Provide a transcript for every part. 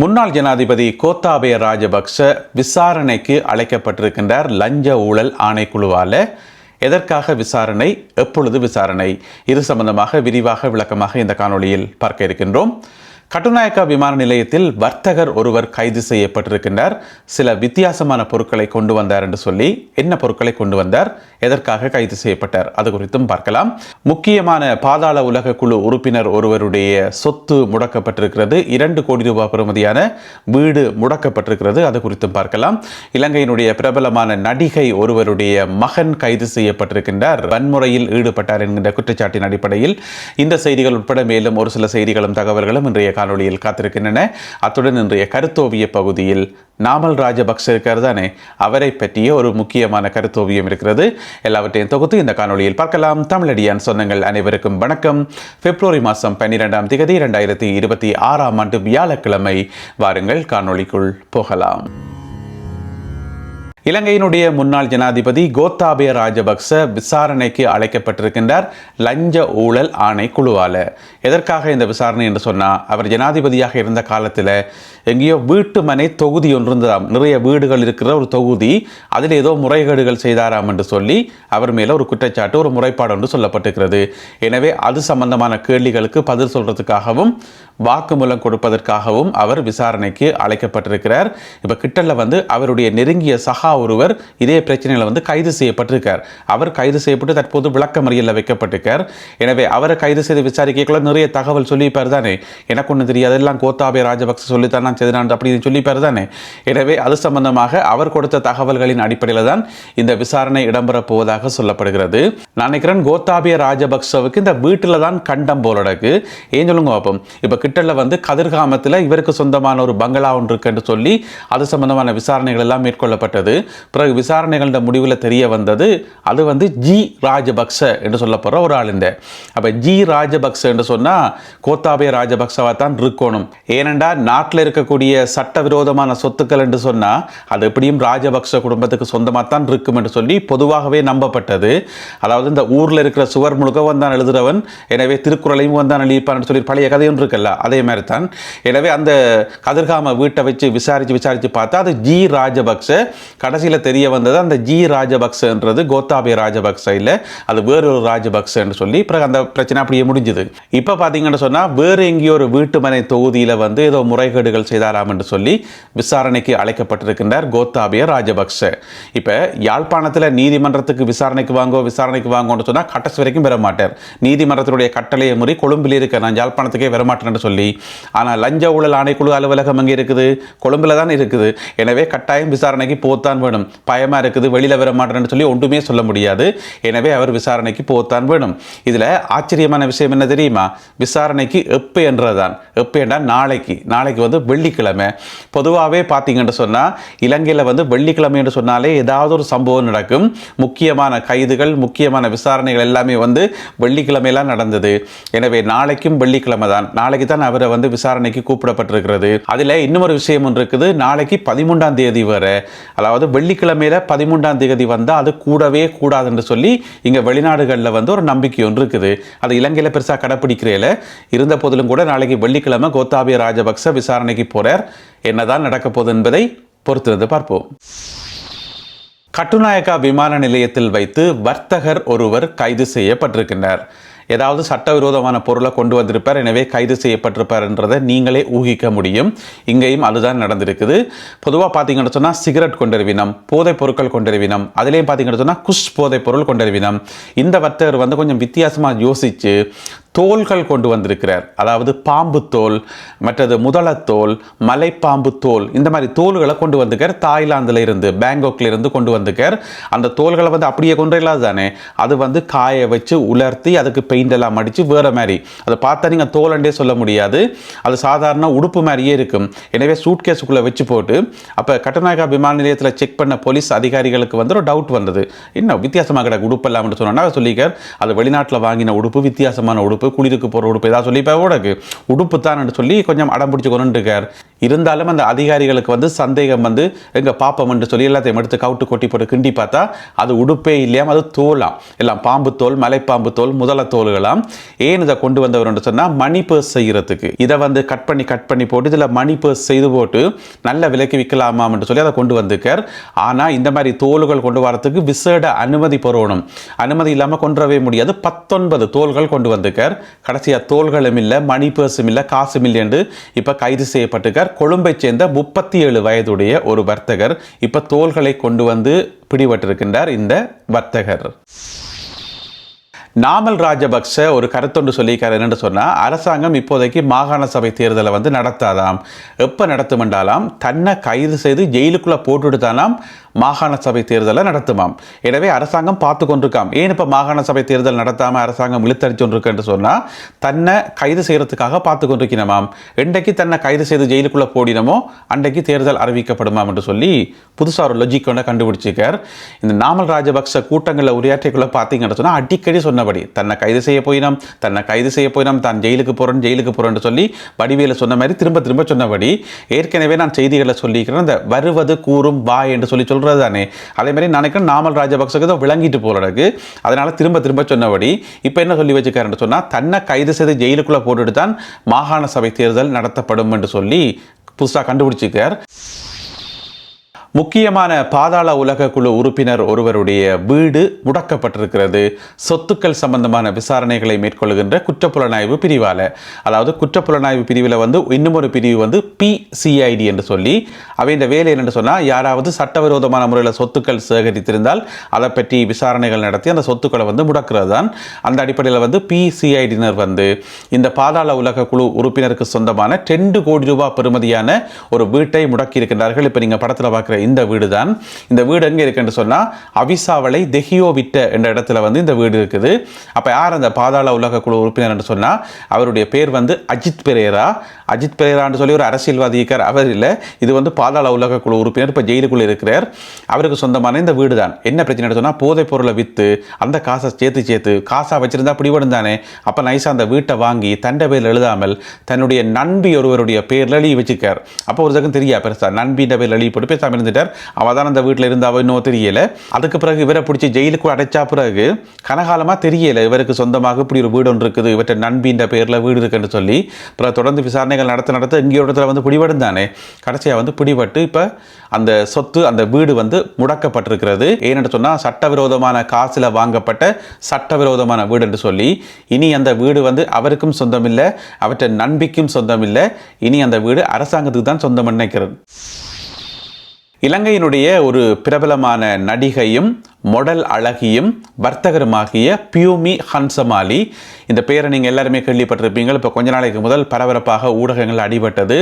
முன்னாள் ஜனாதிபதி கோத்தாபய ராஜபக்ஷ விசாரணைக்கு அழைக்கப்பட்டிருக்கின்றார் லஞ்ச ஊழல் ஆணைக்குழுவால். எதற்காக விசாரணை? எப்பொழுது விசாரணை? இது சம்பந்தமாக விரிவாக விளக்கமாக இந்த காணொளியில் பார்க்க இருக்கின்றோம். கட்டுநாயக்கா விமான நிலையத்தில் வர்த்தகர் ஒருவர் கைது செய்யப்பட்டிருக்கின்றார். சில வித்தியாசமான பொருட்களை கொண்டு வந்தார் என்று சொல்லி என்ன பொருட்களை கொண்டு வந்தார் எதற்காக கைது செய்யப்பட்டார் அது குறித்தும் பார்க்கலாம். முக்கியமான பாதாள உலக குழு உறுப்பினர் ஒருவருடைய சொத்து முடக்கப்பட்டிருக்கிறது. இரண்டு கோடி ரூபாய் பெறுமதியான வீடு முடக்கப்பட்டிருக்கிறது அது குறித்தும் பார்க்கலாம். இலங்கையினுடைய பிரபலமான நடிகை ஒருவருடைய மகன் கைது செய்யப்பட்டிருக்கின்றார். வன்முறையில் ஈடுபட்டார் என்கின்ற குற்றச்சாட்டின் அடிப்படையில். இந்த செய்திகள் உட்பட மேலும் ஒரு சில செய்திகளும் தகவல்களும் இன்றைய காணொலியில் காத்திருக்கின்றன. அத்துடன் இன்றைய கருத்தோவிய பகுதியில் நாமல் ராஜபக்ச இருக்கார் தானே அவரை பற்றிய ஒரு முக்கியமான கருத்தோவியம் இருக்கிறது. எல்லாவற்றையும் தொகுத்து இந்த காணொலியில் பார்க்கலாம். தமிழடியான் சொன்னங்கள் அனைவருக்கும் வணக்கம். பிப்ரவரி மாதம் பன்னிரெண்டாம் திகதி இரண்டாயிரத்தி இருபத்தி ஆறாம் ஆண்டு வியாழக்கிழமை. வாருங்கள் காணொலிக்குள் போகலாம். இலங்கையினுடைய முன்னாள் ஜனாதிபதி கோத்தாபய ராஜபக்ச விசாரணைக்கு அழைக்கப்பட்டிருக்கின்றார். லஞ்ச ஊழல் ஆணை குழுவால எதற்காக இந்த விசாரணை என்று சொன்னால் அவர் ஜனாதிபதியாக இருந்த காலத்தில் எங்கேயோ வீட்டு மனை தொகுதி ஒன்று இருந்ததாம் நிறைய வீடுகள் இருக்கிற ஒரு தொகுதி அதில் ஏதோ முறைகேடுகள் செய்தாராம் என்று சொல்லி அவர் மேலே ஒரு குற்றச்சாட்டு ஒரு முறைப்பாடு ஒன்று சொல்லப்பட்டிருக்கிறது. எனவே அது சம்பந்தமான கேள்விகளுக்கு பதில் சொல்கிறதுக்காகவும் வாக்குமூலம் கொடுப்பதற்காகவும் அவர் விசாரணைக்கு அழைக்கப்பட்டிருக்கிறார். இப்போ கிட்டல வந்து அவருடைய நெருங்கிய சகா ஒருவர் இதே பிரச்சனையில் வந்து கைது செய்யப்பட்டிருக்கார். அவர் கைது செய்யப்பட்டு தற்போது விளக்கமறியலில் வைக்கப்பட்டிருக்கார். எனவே அவரை கைது செய்து விசாரிக்கக்குள்ள நிறைய தகவல் சொல்லிப்பார் தானே? எனக்கு ஒன்றும் தெரியாது. எல்லாம் கோத்தாபய ராஜபக்ச சொல்லித்தான் நான் செய்தான் அப்படின்னு சொல்லிப்பார் தானே? எனவே அது சம்பந்தமாக அவர் கொடுத்த தகவல்களின் அடிப்படையில் தான் இந்த விசாரணை இடம்பெறப் போவதாக சொல்லப்படுகிறது. நான் நினைக்கிறேன் கோத்தாபிய ராஜபக்சவுக்கு இந்த வீட்டில் தான் கண்டம் போலடக்கு ஏன் சொல்லுங்க பார்ப்போம் இப்போ கிட்டல வந்து கதிர்காமத்தில் இவருக்கு சொந்தமான ஒரு பங்களா ஒன்று இருக்குன்னு சொல்லி அது சம்பந்தமான விசாரணைகள் எல்லாம் மேற்கொள்ளப்பட்டது. பிறகு விசாரணைகளோட முடிவில் தெரிய வந்தது. அது வந்து ஜி ராஜபக்ச என்று சொல்லப்படுற ஒரு ஆள் இந்த அப்போ ஜி ராஜபக்ச என்று சொன்னால் கோத்தாபய ராஜபக்சவா தான் இருக்கணும். ஏனெண்டா நாட்டில் இருக்கக்கூடிய சட்டவிரோதமான சொத்துக்கள் என்று சொன்னால் அது எப்படியும் ராஜபக்ச குடும்பத்துக்கு சொந்தமாக தான் இருக்கும் என்று சொல்லி பொதுவாகவே நம்பப்பட்டது. அதாவது இந்த ஊரில் இருக்கிற சுவர் முழுக்க வந்தான் எழுதுறவன் எனவே திருக்குறளையும் வந்தான் எழுதிப்பான்னு சொல்லி பழைய கதையும் இருக்குல்ல அதே மாதிரி தான் எனவே அந்த கதிர்காம வீட்டை வச்சு விசாரித்து விசாரித்து பார்த்தா அது ஜி ராஜபக்ச. கடைசியில் தெரிய வந்தது அந்த ஜி ராஜபக்சன்றது கோத்தாபய ராஜபக்ச இல்லை அது வேறொரு ராஜபக்சன்னு சொல்லி பிறகு அந்த பிரச்சனை அப்படியே முடிஞ்சுது. இப்போ இப்போ பார்த்தீங்கன்னு சொன்னால் வேறு எங்கேயோ ஒரு வீட்டுமனை தொகுதியில் வந்து ஏதோ முறைகேடுகள் செய்தாராம் என்று சொல்லி விசாரணைக்கு அழைக்கப்பட்டிருக்கின்றார் கோத்தாபிய ராஜபக்ச. இப்போ யாழ்ப்பாணத்தில் நீதிமன்றத்துக்கு விசாரணைக்கு வாங்கோ விசாரணைக்கு வாங்கோன்னு சொன்னால் கட்டசி வரைக்கும் பெற மாட்டார் நீதிமன்றத்தினுடைய கட்டளையை முறை கொழும்பில் இருக்க நான் யாழ்ப்பாணத்துக்கே வரமாட்டேன்னு சொல்லி ஆனால் லஞ்ச ஊழல் ஆணைக்குழு அலுவலகம் அங்கே இருக்குது? கொழும்பில் தான் இருக்குது. எனவே கட்டாயம் விசாரணைக்கு போத்தான் வேணும். பயமாக இருக்குது வெளியில் வர மாட்டேன்னு சொல்லி ஒன்றுமே சொல்ல முடியாது. எனவே அவர் விசாரணைக்கு போத்தான் வேணும். இதில் ஆச்சரியமான விஷயம் என்ன தெரியுமா? விசாரணைக்கு எப்போ என்றதான் எப்போ என்றால் நாளைக்கு. நாளைக்கு வந்து வெள்ளிக்கிழமை. பொதுவாகவே பார்த்தீங்கன்னு சொன்னால் இலங்கையில் வந்து வெள்ளிக்கிழமை என்று சொன்னாலே ஏதாவது ஒரு சம்பவம் நடக்கும். முக்கியமான கைதுகள் முக்கியமான விசாரணைகள் எல்லாமே வந்து வெள்ளிக்கிழமையெல்லாம் நடந்தது. எனவே நாளைக்கும் வெள்ளிக்கிழமை தான். நாளைக்கு தான் அவரை வந்து விசாரணைக்கு கூப்பிடப்பட்டிருக்கிறது. அதில் இன்னொரு விஷயம் ஒன்று இருக்குது. நாளைக்கு பதிமூன்றாம் தேதி வர அதாவது வெள்ளிக்கிழமையில பதிமூன்றாம் தேதி வந்தால் அது கூடவே கூடாது என்று சொல்லி இங்கே வெளிநாடுகளில் வந்து ஒரு நம்பிக்கை ஒன்று இருக்குது. அது இலங்கையில் பெருசாக கடைப்பிடிக்கிறேல இருந்த போதிலும் கூட நாளைக்கு வெள்ளிக்கிழமை கோத்தாபிய ராஜபக்ச விசாரணைக்கு போறார். என்னதான் நடக்கப் போகுது என்பதை பொறுத்திருந்து பார்ப்போம். கட்டுநாயக்கா விமான நிலையத்தில் வைத்து வர்த்தகர் ஒருவர் கைது செய்யப்பட்டிருக்கின்றார். ஏதாவது சட்டவிரோதமான பொருளை கொண்டு வந்திருப்பார். எனவே கைது செய்யப்பட்டிருப்பார் என்றதை நீங்களே ஊகிக்க முடியும். இங்கேயும் அதுதான் நடந்திருக்குது. பொதுவாக பார்த்தீங்கன்னு சொன்னால் சிகரெட் கொண்டறிவினம் போதைப் பொருட்கள் கொண்டறிவினம் அதுலேயும் பார்த்தீங்கன்னு சொன்னால் குஷ் போதைப் பொருள் கொண்டறிவினம். இந்த வர்த்தகர் வந்து கொஞ்சம் வித்தியாசமாக யோசித்து தோள்கள் கொண்டு வந்திருக்கிறார். அதாவது பாம்பு தோல் மற்றது முதலத்தோல் மலைப்பாம்பு தோல் இந்த மாதிரி தோல்களை கொண்டு வந்துக்கார் தாய்லாந்தில் இருந்து பேங்காக்ல இருந்து கொண்டு வந்துக்கார் அந்த தோல்களை வந்து அப்படியே கொண்டு இல்லாது தானே அது வந்து காய வச்சு உலர்த்தி அதுக்கு பெயிண்ட் எல்லாம் அடித்து வேறு மாதிரி. அதை பார்த்தா நீங்கள் தோலண்டே சொல்ல முடியாது. அது சாதாரண உடுப்பு மாதிரியே இருக்கும். எனவே சூட்கேஸுக்குள்ளே வச்சு போட்டு அப்போ கட்டநாயகா விமான நிலையத்தில் செக் பண்ண போலீஸ் அதிகாரிகளுக்கு வந்து ஒரு டவுட் வந்தது. இன்னும் வித்தியாசமாக கிடக்கு உடுப்பு இல்லாமல் சொன்னால் சொல்லிக்கார் அது வெளிநாட்டில் வாங்கின உடுப்பு வித்தியாசமான உடுப்பு. குளிருக்கு போகிற உடுப்பு. ஏதாவது சொல்லி இப்போ உடக்கு. உடுப்பு தான் சொல்லி கொஞ்சம் அடம் பிடிச்சி கொண்டுருக்கார் இருந்தாலும் அந்த அதிகாரிகளுக்கு வந்து சந்தேகம் வந்து எங்கள் பாப்பம் என்று சொல்லி எல்லாத்தையும் எடுத்து கவுட்டு கொட்டி போட்டு கிண்டி பார்த்தா அது உடுப்பே இல்லையாம் அது தோலாம். எல்லாம் பாம்பு தோல் மலைப்பாம்பு தோல் முதல தோல்களாம். ஏன் இதை கொண்டு வந்தவர் என்று சொன்னா மணி பர்ஸ் செய்கிறதுக்கு இதை வந்து கட் பண்ணி கட் பண்ணி போட்டு இதில் மணி பர்ஸ் செய்து போட்டு நல்ல விலைக்கு விற்கலாமாம் என்று சொல்லி அதை கொண்டு வந்திருக்கார். ஆனால் இந்த மாதிரி தோல்கள் கொண்டு வரத்துக்கு விசேட அனுமதி பெறணும். அனுமதி இல்லாமல் கொண்டு வரவே முடியாது. பத்தொன்பது தோல்கள் கொண்டு வந்திருக்கார். கடைசியாக தோள்களும் இல்லை மணி பர்ஸும் இல்லை காசும் இல்லை என்று இப்போ கைது செய்யப்பட்டிருக்கார். கொழும்பை சேர்ந்த முப்பத்தி ஏழு வயதுடைய ஒரு வர்த்தகர் இப்ப தோள்களை கொண்டு வந்து பிடிபட்டிருக்கின்றார் இந்த வர்த்தகர். நாமல் ராஜபக்ச ஒரு கருத்தொன்று சொல்லியிருக்காரு. என்னென்னு சொன்னால் அரசாங்கம் இப்போதைக்கு மாகாண சபை தேர்தலை வந்து நடத்தாதாம். எப்போ நடத்துமென்றாலாம்? தன்னை கைது செய்து ஜெயிலுக்குள்ளே போட்டுவிட்டானாம் மாகாண சபை தேர்தலை நடத்துமாம். எனவே அரசாங்கம் பார்த்து கொண்டிருக்காம். ஏன் இப்போ மாகாண சபை தேர்தல் நடத்தாமல் அரசாங்கம் இழுத்தடிச்சு கொண்டிருக்குன்னு சொன்னால் தன்னை கைது செய்கிறதுக்காக பார்த்து கொண்டிருக்கணுமாம் என்றைக்கு தன்னை கைது செய்து ஜெயிலுக்குள்ளே போடினமோ அன்றைக்கு தேர்தல் அறிவிக்கப்படுமாம் என்று சொல்லி புதுசாக ஒரு லொஜிக் ஒன்று கண்டுபிடிச்சிருக்கார். இந்த நாமல் ராஜபக்ச கூட்டங்களில் உரையாற்றிக்குள்ளே பார்த்தீங்கன்னு சொன்னால் அடிக்கடி சொன்னபடி தன்னை கைது செய்ய போயினோம் தன்னை கைது செய்ய போயினோம் தான் ஜெயிலுக்கு போகிறேன் ஜெயிலுக்கு போகிறேன்னு சொல்லி வடிவேல சொன்ன மாதிரி திரும்ப திரும்ப சொன்னபடி ஏற்கனவே நான் செய்திகளை சொல்லியிருக்கிறேன் இந்த வருவது கூறும் வா என்று சொல்லி சொல்கிறது தானே அதே மாதிரி நாமல் ராஜபக்சக்கு தான் விளங்கிட்டு போல அதனால் அதனால திரும்ப திரும்ப சொன்னபடி இப்போ என்ன சொல்லி வச்சுக்காருன்னு சொன்னால் தன்னை கைது செய்து ஜெயிலுக்குள்ளே போட்டுட்டு தான் மாகாண சபை தேர்தல் நடத்தப்படும் என்று சொல்லி புதுசாக கண்டுபிடிச்சிருக்கார். முக்கியமான பாதாள உலக குழு உறுப்பினர் ஒருவருடைய வீடு முடக்கப்பட்டிருக்கிறது. சொத்துக்கள் சம்பந்தமான விசாரணைகளை மேற்கொள்கின்ற குற்றப்புலனாய்வு பிரிவால. அதாவது குற்றப்புலனாய்வு பிரிவில் வந்து இன்னும் ஒரு பிரிவு வந்து பிசிஐடி என்று சொல்லி அவை இந்த வேலை என்னென்னு சொன்னால் யாராவது சட்டவிரோதமான முறையில் சொத்துக்கள் சேகரித்திருந்தால் அதை பற்றி விசாரணைகள் நடத்தி அந்த சொத்துக்களை வந்து முடக்கிறது தான் அந்த அடிப்படையில் வந்து பிசிஐடியினர் வந்து இந்த பாதாள உலக குழு உறுப்பினருக்கு சொந்தமான ரெண்டு கோடி ரூபாய் பெறுமதியான ஒரு வீட்டை முடக்கி இருக்கின்றார்கள் இப்போ நீங்கள் படத்தில் பார்க்குற இந்த வீடு தான் இந்த வீடு எங்கே இருக்குன்னு சொன்னால் அவிசாவளை தெஹியோ விட்ட என்ற இடத்துல வந்து இந்த வீடு இருக்குது. அப்போ யார் அந்த பாதாள உலக குழு உறுப்பினர் என்று சொன்னால் அவருடைய பேர் வந்து அஜித் பெரேரா. அஜித் பெரேரான்னு சொல்லி ஒரு அரசியல்வாதி இருக்கார். அவர் இல்லை இது வந்து பாதாள உலக குழு உறுப்பினர் இப்போ ஜெயிலுக்குள்ளே இருக்கிறார். அவருக்கு சொந்தமான இந்த வீடு தான் என்ன பிரச்சனை சொன்னால் போதைப் பொருளை விற்று அந்த காசை சேர்த்து சேர்த்து காசாக வச்சுருந்தா பிடிபடும் தானே? அப்போ நைஸாக அந்த வீட்டை வாங்கி தண்டை பேர் எழுதாமல் தன்னுடைய நண்பி ஒருவருடைய பேரில் எழுதி வச்சுக்கார் அப்போ ஒரு ஜகம் தெரியா பெருசா நண்பின்ற பேர் எழுதி போட்டு பேசாமல் இருந்துட்டார். அவள் தான் அந்த வீட்டில் இருந்தாவோ இன்னும் தெரியல. அதுக்கு பிறகு இவரை பிடிச்சி ஜெயிலுக்கு அடைச்சா பிறகு கனகாலமாக தெரியல இவருக்கு சொந்தமாக இப்படி ஒரு வீடு ஒன்று இருக்குது இவற்றை நண்பின்ற பேரில் வீடு இருக்குன்னு சொல்லி பிறகு தொடர்ந்து விசாரணை விசாரணைகள் நடத்த நடத்த இங்கே இடத்துல வந்து பிடிபடும் தானே. கடைசியாக வந்து பிடிபட்டு இப்போ அந்த சொத்து அந்த வீடு வந்து முடக்கப்பட்டிருக்கிறது. ஏன்னு சொன்னால் சட்டவிரோதமான காசில் வாங்கப்பட்ட சட்டவிரோதமான வீடு என்று சொல்லி இனி அந்த வீடு வந்து அவருக்கும் சொந்தமில்லை அவற்றை நண்பிக்கும் சொந்தமில்லை. இனி அந்த வீடு அரசாங்கத்துக்கு தான் சொந்தம் நினைக்கிறது. இலங்கையினுடைய ஒரு பிரபலமான நடிகையும் மொடல் அழகியும் வர்த்தகருமாகிய பியூமி ஹன்சமாலி. இந்த பேரை நீங்கள் எல்லாருமே கேள்விப்பட்டிருப்பீங்க. இப்போ கொஞ்ச நாளைக்கு முதல் பரபரப்பாக ஊடகங்கள் அடிபட்டது.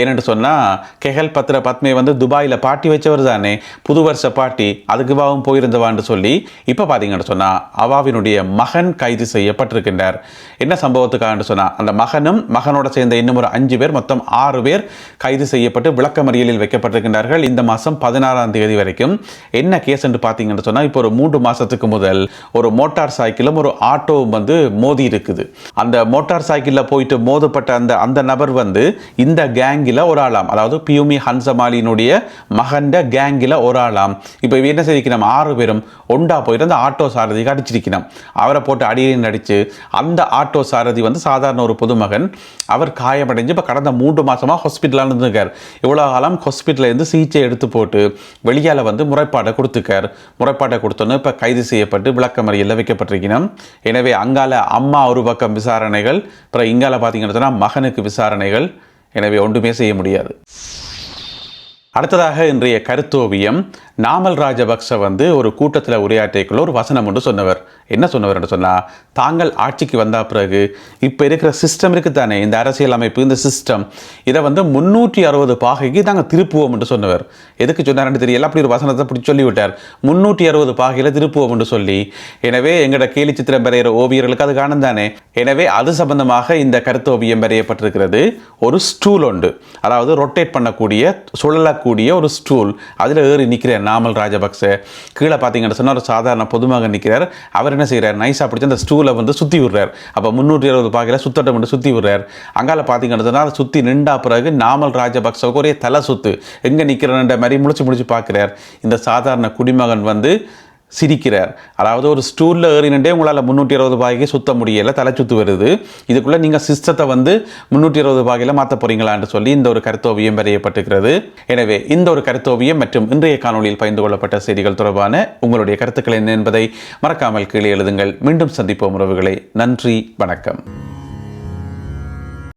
ஏனென்று சொன்னால் கெஹல் பத்ர பத்மே வந்து துபாயில் பாட்டி வச்சவர் தானே. புது வருஷ பாட்டி அதுக்குவாவும் போயிருந்தவான்னு சொல்லி இப்போ பார்த்தீங்கன்னு சொன்னால் அவாவினுடைய மகன் கைது செய்யப்பட்டிருக்கின்றார். என்ன சம்பவத்துக்காக சொன்னால் அந்த மகனும் மகனோட சேர்ந்த இன்னும் ஒரு அஞ்சு பேர் மொத்தம் ஆறு பேர் கைது செய்யப்பட்டு விளக்கமறியலில் வைக்கப்பட்டிருக்கின்றார்கள். இந்த மாதம் பதினாறாம் தேதி வரைக்கும். என்ன கேஸ் என்று பார்த்தீங்கன்னு சொன்னால் இப்போ ஒரு மூன்று மாதத்துக்கு முதல் ஒரு மோட்டார் சைக்கிளும் ஒரு ஆட்டோவும் வந்து மோதி இருக்குது. அந்த மோட்டார் சைக்கிளில் போயிட்டு மோதப்பட்ட அந்த அந்த நபர் வந்து இந்த கேங்கில் ஒரு ஆளாம். அதாவது பியூமி ஹன்சமாலினுடைய மகண்ட கேங்கில் ஒரு ஆளாம். இப்போ இவ என்ன செய்திருக்கணும் ஆறு பேரும் ஒண்டா போயிட்டு அந்த ஆட்டோ சாரதிக்கு அடிச்சிருக்கணும் அவரை போட்டு அடியில் அடித்து அந்த ஆட்டோ சாரதி வந்து சாதாரண ஒரு பொதுமகன். அவர் காயமடைஞ்சு இப்போ கடந்த மூன்று மாதமாக ஹாஸ்பிட்டலில் இருந்திருக்கார். இவ்வளோ காலம் ஹாஸ்பிட்டலேருந்து சிகிச்சை எடுத்து போட்டு வெளியால் வந்து முறைப்பாடை கொடுத்துக்கார் முறைப்பாட்டை கொடுத்தோன்னு இப்போ கைது செய்யப்பட்டு விளக்கமறியில் வைக்கப்பட்டிருக்கணும் எனவே அங்கால அம்மா ஒரு பக்கம் விசாரணைகள் அப்புறம் இங்கால பார்த்தீங்கன்னு சொன்னால் மகனுக்கு விசாரணைகள். எனவே ஒன்றுமே செய்ய முடியாது. அடுத்ததாக இன்றைய கருத்தோவியம். நாமல் ராஜபக்ச வந்து ஒரு கூட்டத்தில் உரையாற்றிக்குள்ள ஒரு வசனம் ஒன்று சொன்னவர். என்ன சொன்னவர் என்று சொன்னால் தாங்கள் ஆட்சிக்கு வந்த பிறகு இப்போ இருக்கிற சிஸ்டம் இருக்குது தானே இந்த அரசியல் அமைப்பு இந்த சிஸ்டம் இதை வந்து முன்னூற்றி அறுபது பாகைக்கு நாங்கள் திருப்புவோம் என்று சொன்னவர். எதுக்கு சொன்னார்னு தெரியல அப்படி ஒரு வசனத்தை பிடிச்சி சொல்லிவிட்டார். முன்னூற்றி அறுபது பாகையில் திருப்புவோம் என்று சொல்லி எனவே எங்களோட கேலி சித்திரம் வரைகிற ஓவியர்களுக்கு அது காணும் தானே? எனவே அது சம்பந்தமாக இந்த கருத்தோவியம் வரையப்பட்டிருக்கிறது. ஒரு ஸ்டூல் உண்டு. அதாவது ரொட்டேட் பண்ணக்கூடிய சுழல கூடிய ஒரு ஸ்டூல் அதில் ஏறி நிற்கிறார் நாமல் ராஜபக்ச கீழே பார்த்தீங்கன்னு சொன்னால் ஒரு சாதாரண பொதுமகன் நிற்கிறார் அவர் என்ன செய்கிறார் நைஸாக பிடிச்சி அந்த ஸ்டூலை வந்து சுற்றி விடுறார். அப்போ முந்நூற்றி இருபது பாகையில் சுத்தட்டம் மட்டும் சுற்றி விடுறார். அங்கால பார்த்தீங்கன்னு சொன்னால் அதை சுற்றி நின்றா பிறகு நாமல் ராஜபக்சவுக்கு ஒரே தலை சுத்து. எங்கே நிற்கிறன்ற மாதிரி முடிச்சு முடிச்சு பார்க்குறார். இந்த சாதாரண குடிமகன் வந்து சிரிக்கிறார். அதாவது ஒரு ஸ்டூலில் ஏறினண்டே உங்களால் முந்நூற்றி இருபது பாகைக்கு சுத்த முடியலை தலை சுத்து வருது. இதுக்குள்ளே நீங்கள் சிஸ்டத்தை வந்து முந்நூற்றி இருபது பாகையில் மாற்ற போகிறீங்களான்னு சொல்லி இந்த ஒரு கருத்தோவியம் வரையப்பட்டிருக்கிறது. எனவே இந்த ஒரு கருத்தோவியம் மற்றும் இன்றைய காணொளியில் பகிர்ந்து கொள்ளப்பட்ட செய்திகள் தொடர்பான உங்களுடைய கருத்துக்கள் என்ன என்பதை மறக்காமல் கீழே எழுதுங்கள். மீண்டும் சந்திப்போம் உறவுகளை. நன்றி வணக்கம்.